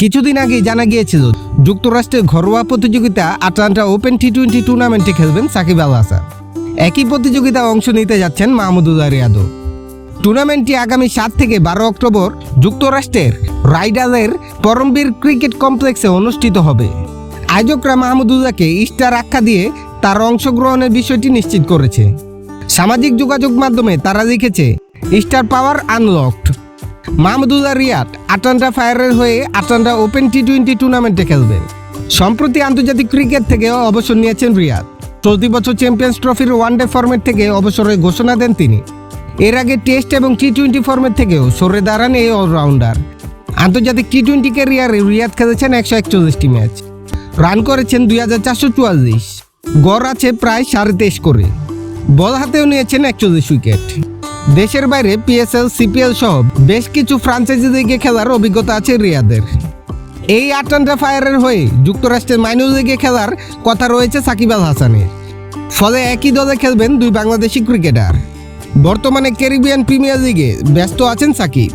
কিছুদিন আগে জানা গিয়েছিল, যুক্তরাষ্ট্রের ঘরোয়া প্রতিযোগিতা আটলান্টা ওপেন টি টোয়েন্টি টুর্নামেন্টে খেলবেন সাকিব আল হাসান। একই প্রতিযোগিতায় অংশ নিতে যাচ্ছেন মাহমুদুল্লাহ রিয়াদও টুর্নামেন্টটি আগামী সাত থেকে বারো অক্টোবর যুক্তরাষ্ট্রের রাইডালের পরমবীর ক্রিকেট কমপ্লেক্সে অনুষ্ঠিত হবে। আয়োজকরা মাহমুদুল্লাহকে স্টার আখ্যা দিয়ে তার অংশগ্রহণের বিষয়টি নিশ্চিত করেছে। সামাজিক যোগাযোগ মাধ্যমে তারা লিখেছে star power unlocked. Mahmudullah Riyad Atlanta ফায়ারের হয়ে আটান্ডা ওপেন টি টোয়েন্টি টুর্নামেন্টে খেলবেন। সম্প্রতি আন্তর্জাতিক ক্রিকেট থেকে অবসর নিয়েছেন রিয়াদ। চলতি বছর চ্যাম্পিয়ন্স ট্রফির ওয়ানডে ফরম্যাট থেকে অবসরের ঘোষণা দেন তিনি। এর আগে টেস্ট এবং টি টোয়েন্টি ফর্মেট থেকেও সরে দাঁড়ান এই অলরাউন্ডার। আন্তর্জাতিক টি টোয়েন্টি ক্যারিয়ারে রিয়াদ খেলেছেন একশো একচল্লিশটি ম্যাচ। রান করেছেন দুই হাজার চারশো চুয়াল্লিশ। গড় আছে প্রায় সাড়ে তেইশ করে। বল হাতেও নিয়েছেন একচল্লিশ উইকেট। দেশের বাইরে পিএসএল সিপিএল সহ বেশ কিছু ফ্রাঞ্চাইজি লিগে খেলার অভিজ্ঞতা আছে রিয়াদের। এই আটান্ডা ফায়ারের হয়ে যুক্তরাষ্ট্রের মাইনর লিগে খেলার কথা রয়েছে সাকিব আল হাসানের। ফলে একই দলে খেলবেন দুই বাংলাদেশি ক্রিকেটার বর্তমানে ক্যারিবিয়ান প্রিমিয়ার লিগে ব্যস্ত আছেন সাকিব।